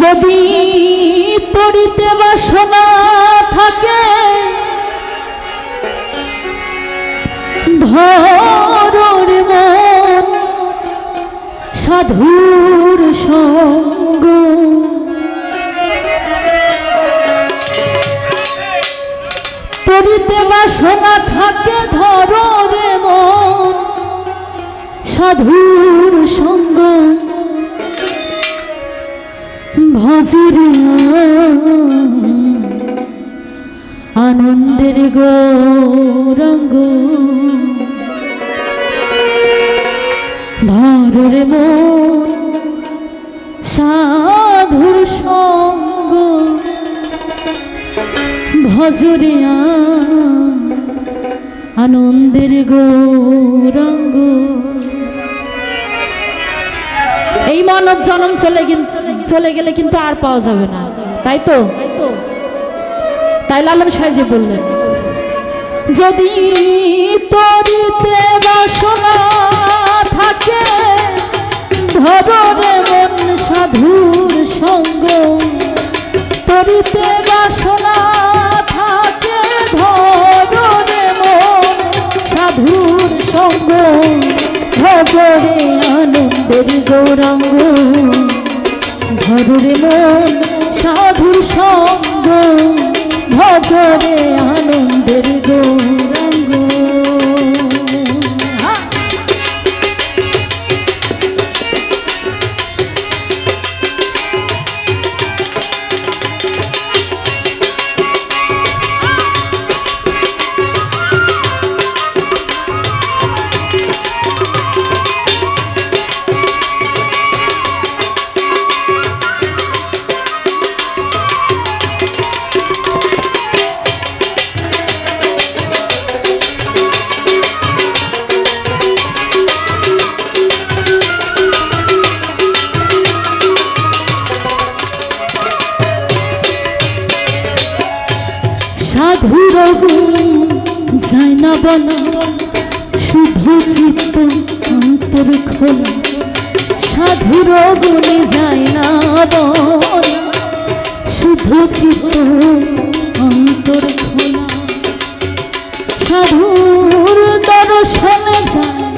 যদি তরিতে বাসনা থাকে, ধরর মন সাধুর সঙ্গ। তরিতে বাসনা থাকে, ধররে মন সাধুর সঙ্গ। ভজরে আনন্দের গৌরঙ্গ। ধরে মন, সাধুর সঙ্গ। ভজরে আনন্দের গৌরঙ্গ। এই মানব জন্ম চলে গিন- চলে গেলে কিন্তু আর পাওয়া যাবে না। তাই তো? তাই লালন সাহেজি বললেন, যদি তরিতে বাসনা থাকে ধরে মন সাধুর সঙ্গ। তরিতে বাসনা থাকে ধরে মন সাধুর সঙ্গ। ভজরে আনন্দের গৌরঙ্গ। ধরে মন সাধুর সঙ্গ ভজরে আনন্দের গৌরঙ্গ সাধুর যায় না বলা। শুধু চিত্ত অন্তর খোলা। সাধুর গুণে যায় না বলা। শুধু চিত্ত অন্তর খোলা। সাধুর দর্শনে যায়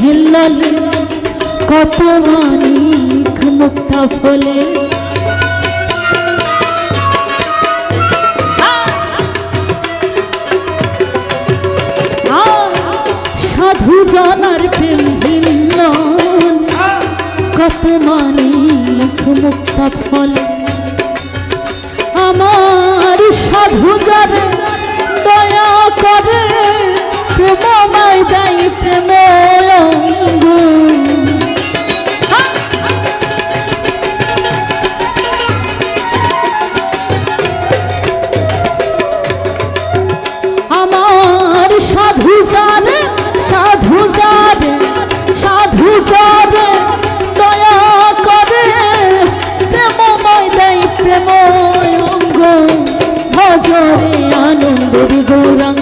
হেল্লালে কত মানিক মুক্তা ফলে। সাধু জানার প্রেম হিল্লন কত মানিক মুক্তা ফল। আমার সাধু যারে দয়া করে প্রেমময় দেয় 我就不让。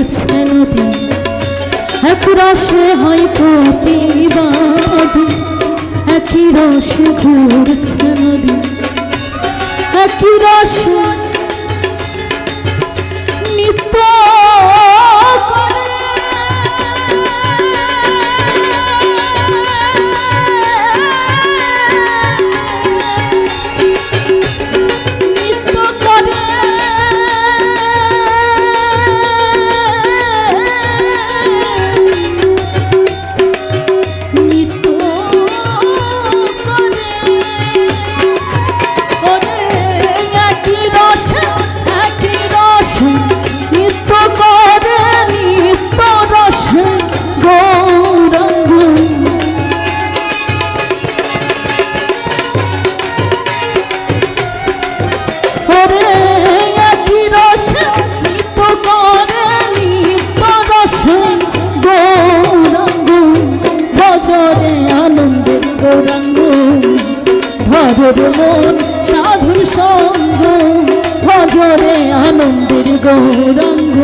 ঘুরছে নদী এক রসে হয়তো প্রতিবাদী একই রসে ঘুরছে নদী একই রসে নিত্য সঙ্গ ভজরে আনন্দের গৌরঙ্গ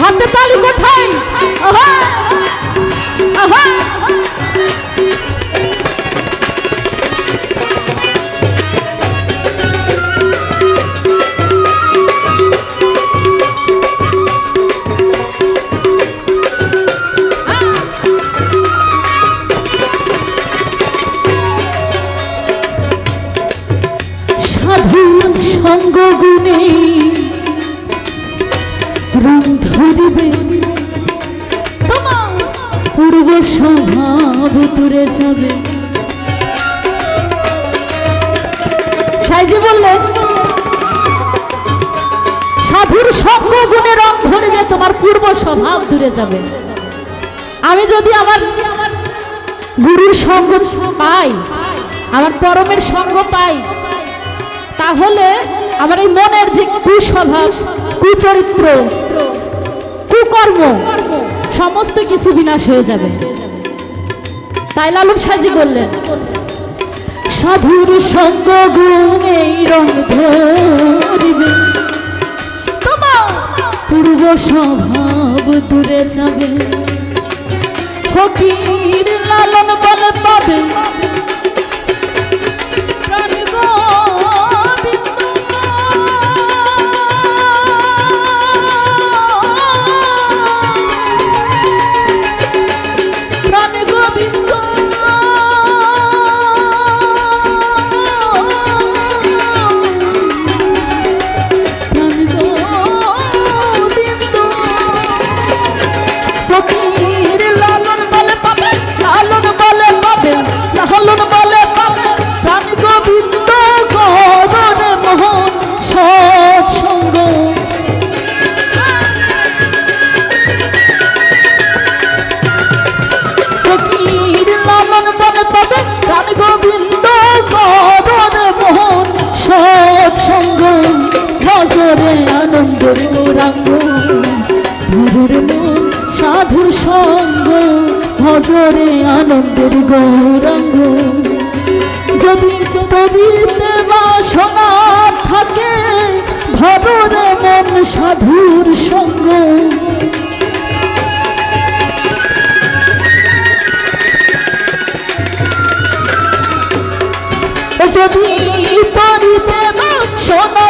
হাতে দূরে যাবে। সাইজি বললেন সাধুর সঙ্গ গুণে রং ধরিবে তোমার পূর্ব স্বভাব দূরে যাবে। আমি যদি আমার গুরুর সঙ্গ পাই, আমার পরমের সঙ্গ পাই, তাহলে আমার এই মনের যে কুস্বভাব, কুচরিত্র, কুকর্ম, সমস্ত কিছু বিনাশ হয়ে যাবে। তাই লালন সাজি বললেন, সাধুর সঙ্গ গুণেই রং ধরিবে। পূর্ব স্বভাব দূরে যাবে। ফকির লালন বল পাবে মন, সাধুর সঙ্গ ভজরে আনন্দের গৌরাঙ্গ। যদি বাসনা থাকে ধরুর মন সাধুর সঙ্গ। যদি তরিতে বাসনা